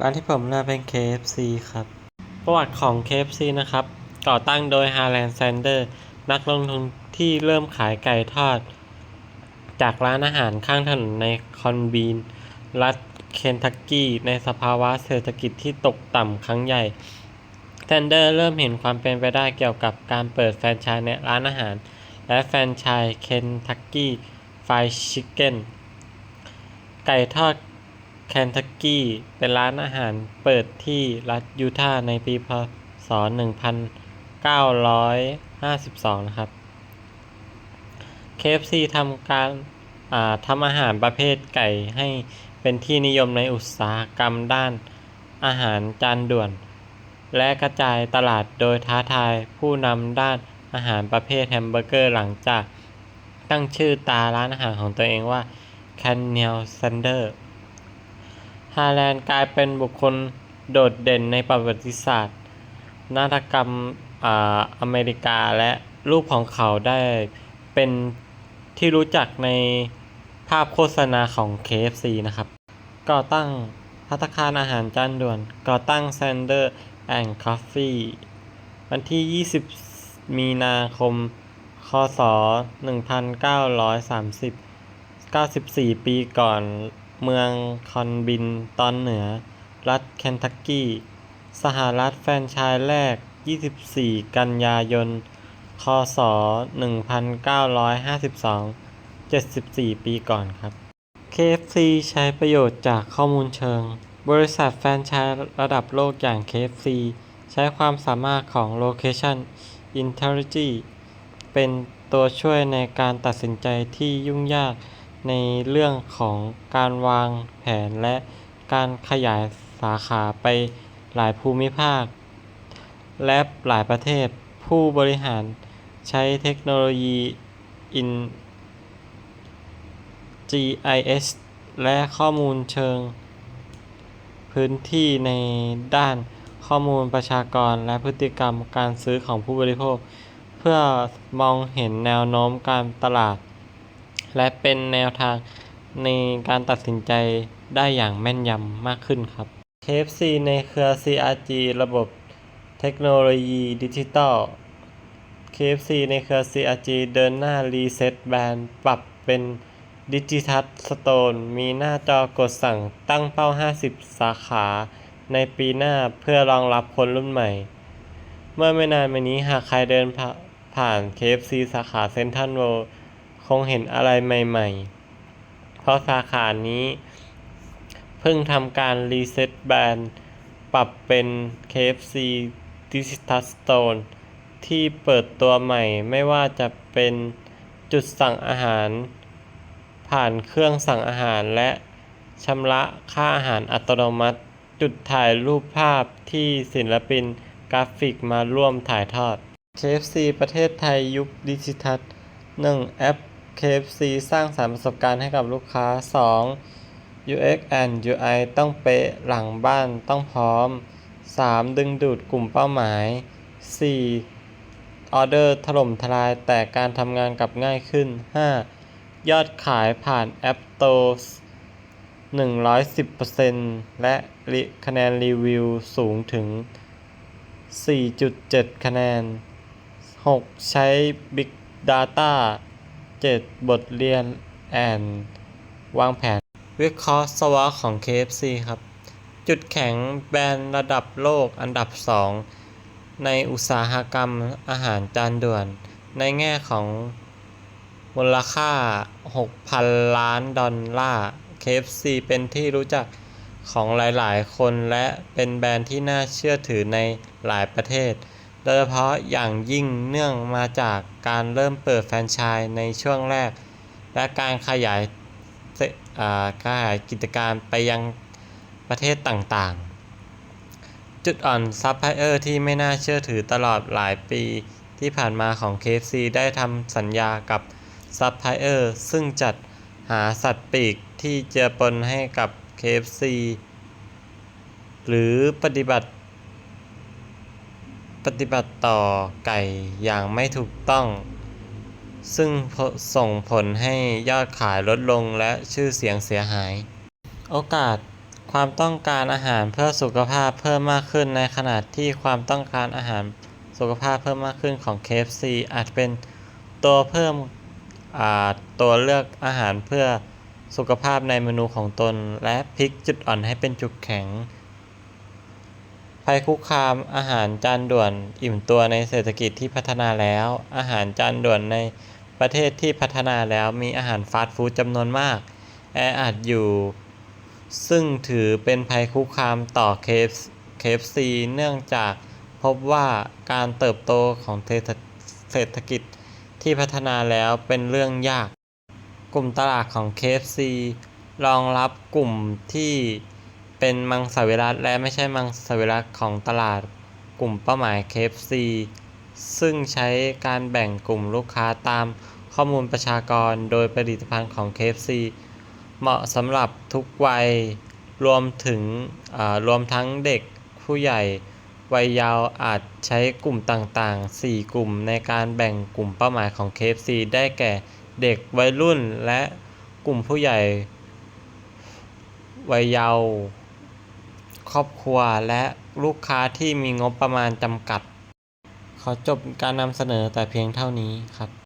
ร้านที่ผมเลือกเป็น KFC ครับ ประวัติของ KFC นะครับ ก่อตั้งโดย Harland Sanders นักลงทุนที่เริ่มขายไก่ทอด จากร้านอาหารข้างถนนในคอนบีน รัฐเคนทักกี้ ในสภาวะเศรษฐกิจที่ตกต่ำครั้งใหญ่แซนเดอร์เริ่มเห็นความเป็นไปได้เกี่ยวกับการเปิดแฟรนไชส์ในร้านอาหาร และแฟรนไชส์เคนทักกี้ไฟชิคเก้นไก่ทอด เคนทักกี้เป็นร้านอาหารเปิดที่รัฐยูทาห์ในปีพศ 1952 นะครับ KFC ทำการาทำอาหารประเภทไก่ให้เป็นที่นิยมในอุตสาหกรรมด้านอาหารจานด่วน และกระจายตลาดโดยท้าทายผู้นำด้านอาหารประเภทแฮมเบอร์เกอร์หลังจากตั้งชื่อตาร้านอาหารของตัวเองว่า c a n n e l Sander ฮาแลนด์กลายเป็นบุคคลโดดเด่นในประวัติศาสตร์ นาฏกรรมออเมริกาและรูปของเขาได้เป็นที่รู้จักในภาพโฆษณาของ KFC นะครับ ก่อตั้งพัตคารอาหารจานด่วน ก่อตั้ง Sander and Coffee วันที่ 20 มีนาคม คศ 1930 94 ปีก่อน เมืองคอนบินตอนเหนือ รัฐเคนทักกี้ สหรัฐแฟนชส์แรก 24 กันยายน คศ 1952 74 ปีก่อนครับ KFC ใช้ประโยชน์จากข้อมูลเชิง บริษัทแฟรนไชส์ระดับโลกอย่าง KFC ใช้ความสามารถของ Location Intelligence เป็นตัวช่วยในการตัดสินใจที่ยุ่งยาก ในเรื่องของการวางแผนและการขยายสาขาไปหลายภูมิภาค และหลายประเทศ ผู้บริหารใช้เทคโนโลยี In GIS และข้อมูลเชิง พื้นที่ในด้านข้อมูลประชากรและพฤติกรรมการซื้อของผู้บริโภค เพื่อมองเห็นแนวโน้มการตลาด และเป็นแนวทางในการตัดสินใจได้อย่างแม่นยำมากขึ้นครับ KFC ในเครือ CRG ระบบเทคโนโลยีดิจิตอล KFC ในเครือ CRG เดินหน้ารีเซ็ตแบรนด์ปรับเป็นดิจิทัลสโตนมีหน้าจอกดสั่งตั้งเป้า 50 สาขาในปีหน้าเพื่อรองรับคนรุ่นใหม่ เมื่อไม่นานมานี้หากใครเดินผ่าน KFC สาขาเซ็นทรัลเวิลด์ คงเห็นอะไรใหม่ ๆ เพราะสาขานี้ เพิ่งทำการรีเซ็ตแบรนด์ ปรับเป็น KFC Digital Store ที่เปิดตัวใหม่ไม่ว่าจะเป็นจุดสั่งอาหาร ผ่านเครื่องสั่งอาหารและชำระค่าอาหารอัตโนมัติ จุดถ่ายรูปภาพที่ศิลปินกราฟิกมาร่วมถ่ายทอด KFC ประเทศไทยยุคดิจิทัล 1. แอป KFC สร้างสรรค์ประสบการณ์ให้กับลูกค้า 2. UX and UI ต้องเป๊ะหลังบ้านต้องพร้อม 3. ดึงดูดกลุ่มเป้าหมาย 4. ออเดอร์ถล่มทลายแต่การทำงานกลับง่ายขึ้น 5. ยอดขายผ่าน App Store 110%และคะแนนรีวิวสูงถึง 4.7 คะแนน 6. ใช้ Big Data 7. บทเรียนแอนวางแผน วิเคราะห์สวอของ KFC ครับ จุดแข็งแบรนด์ระดับโลกอันดับ 2 ในอุตสาหกรรมอาหารจานด่วน ในแง่ของมูลค่า 6,000 ล้านดอลลาร์ KFC เป็นที่รู้จักของหลาย ๆ คนและเป็นแบรนด์ที่น่าเชื่อถือในหลายประเทศ โดยเฉพาะอย่างยิ่งเนื่องมาจากการเริ่มเปิดแฟรนไชส์ในช่วงแรก และการขยายขยายกิจการไปยังประเทศต่างๆ จุดอ่อนซัพพลายเออร์ที่ไม่น่าเชื่อถือตลอดหลายปีที่ผ่านมาของ KFC ได้ทำสัญญากับซัพพลายเออร์ซึ่งจัดหาสัตว์ปีกที่เจือปนให้กับ KFC หรือปฏิบัติ ปฏิบัติต่อไก่อย่างไม่ถูกต้อง ซึ่งส่งผลให้ยอดขายลดลงและชื่อเสียงเสียหาย โอกาสความต้องการอาหารเพื่อสุขภาพเพิ่มมากขึ้นในขณะที่ความต้องการอาหารสุขภาพเพิ่มมากขึ้นของ KFC อาจเป็นตัวเพิ่มตัวเลือกอาหารเพื่อสุขภาพในเมนูของตน และพลิกจุดอ่อนให้เป็นจุดแข็ง ภัยคุกคามอาหารจานด่วนอิ่มตัวในเศรษฐกิจที่พัฒนาแล้ว อาหารจานด่วนในประเทศที่พัฒนาแล้วมีอาหารฟาสต์ฟู้ดจำนวนมาก แออัดอยู่ ซึ่งถือเป็นภัยคุกคามต่อ KFC เนื่องจากพบว่าการเติบโตของเศรษฐกิจที่พัฒนาแล้วเป็นเรื่องยาก กลุ่มตลาดของ KFC รองรับกลุ่มที่ เป็นมังสวิรัติและไม่ใช่มังสวิรัติของตลาดกลุ่มเป้าหมาย KFC ซึ่งใช้การแบ่งกลุ่มลูกค้าตามข้อมูลประชากรโดยผลิตภัณฑ์ของ KFC เหมาะสำหรับทุกวัยรวมถึงรวมทั้งเด็กผู้ใหญ่วัยเยาว์อาจใช้กลุ่มต่างๆ 4 กลุ่มในการแบ่งกลุ่มเป้าหมายของ KFC ได้แก่เด็กวัยรุ่นและกลุ่มผู้ใหญ่วัยเยาว์ ครอบครัวและลูกค้าที่มีงบประมาณจำกัด ขอจบการนำเสนอแต่เพียงเท่านี้ครับ